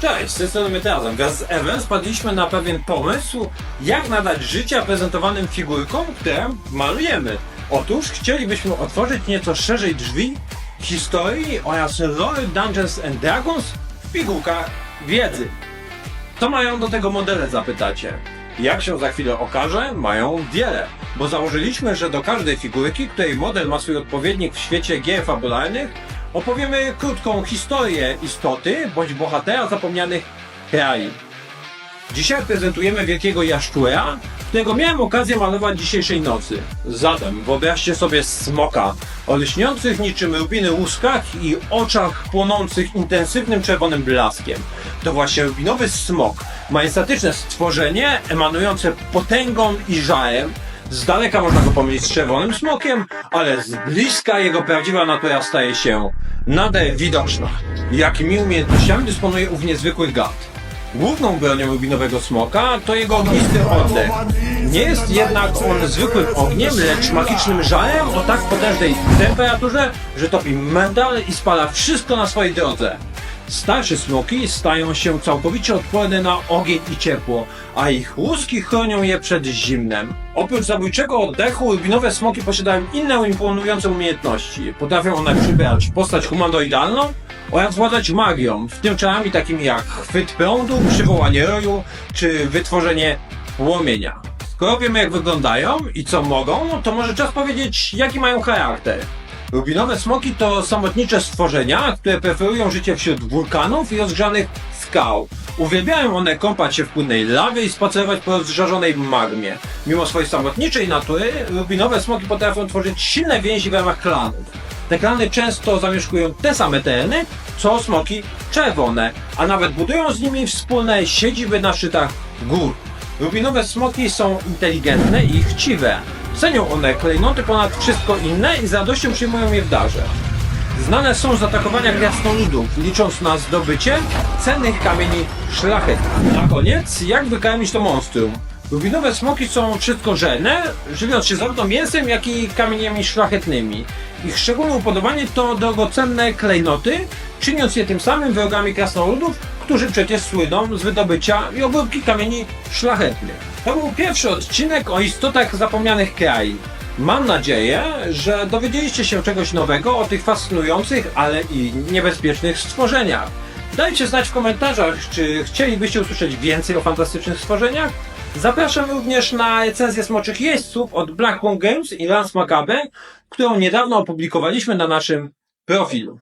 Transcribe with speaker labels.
Speaker 1: Cześć, z tej strony my razem. Wraz z Ewem spadliśmy na pewien pomysł, jak nadać życia prezentowanym figurkom, które malujemy. Otóż chcielibyśmy otworzyć nieco szerzej drzwi historii oraz roli Dungeons and Dragons w figurkach wiedzy. Co mają do tego modele, zapytacie? Jak się za chwilę okaże, mają wiele, bo założyliśmy, że do każdej figurki, której model ma swój odpowiednik w świecie gier fabularnych, opowiemy krótką historię istoty bądź bohatera zapomnianych krajów. Dzisiaj prezentujemy wielkiego jaszczura, którego miałem okazję malować dzisiejszej nocy. Zatem wyobraźcie sobie smoka o lśniących niczym rubiny łuskach i oczach płonących intensywnym czerwonym blaskiem. To właśnie rubinowy smok, majestatyczne stworzenie emanujące potęgą i żarem. Z daleka można go pomylić z czerwonym smokiem, ale z bliska jego prawdziwa natura staje się nader widoczna. Jakimi umiejętnościami dysponuje ów niezwykły gad? Główną bronią rubinowego smoka to jego ognisty oddech. Nie jest jednak on zwykłym ogniem, lecz magicznym żarem o tak potężnej temperaturze, że topi metal i spala wszystko na swojej drodze. Starsze smoki stają się całkowicie odporne na ogień i ciepło, a ich łuski chronią je przed zimnem. Oprócz zabójczego oddechu, rubinowe smoki posiadają inne imponujące umiejętności. Potrafią one przybrać postać humanoidalną oraz władać magią, w tym czarami takimi jak chwyt prądu, przywołanie roju czy wytworzenie płomienia. Skoro wiemy jak wyglądają i co mogą, to może czas powiedzieć jaki mają charakter. Rubinowe smoki to samotnicze stworzenia, które preferują życie wśród wulkanów i rozgrzanych skał. Uwielbiają one kąpać się w płynnej lawie i spacerować po rozżarzonej magmie. Mimo swojej samotniczej natury, rubinowe smoki potrafią tworzyć silne więzi w ramach klanów. Te klany często zamieszkują te same tereny, co smoki czerwone, a nawet budują z nimi wspólne siedziby na szczytach gór. Rubinowe smoki są inteligentne i chciwe. Cenią one klejnoty ponad wszystko inne i z radością przyjmują je w darze. Znane są z atakowania krasnoludów, licząc na zdobycie cennych kamieni szlachetnych. Na koniec, jak wykarmić to monstrum? Rubinowe smoki są wszystkożerne, żywiąc się zarówno mięsem, jak i kamieniami szlachetnymi. Ich szczególne upodobanie to drogocenne klejnoty, czyniąc je tym samym wrogami krasnoludów, którzy przecież słyną z wydobycia i obróbki kamieni szlachetnych. To był pierwszy odcinek o istotach zapomnianych krain. Mam nadzieję, że dowiedzieliście się czegoś nowego o tych fascynujących, ale i niebezpiecznych stworzeniach. Dajcie znać w komentarzach, czy chcielibyście usłyszeć więcej o fantastycznych stworzeniach. Zapraszam również na recenzję Smoczych Jeźdźców od Blackbone Games i Lance Macabre, którą niedawno opublikowaliśmy na naszym profilu.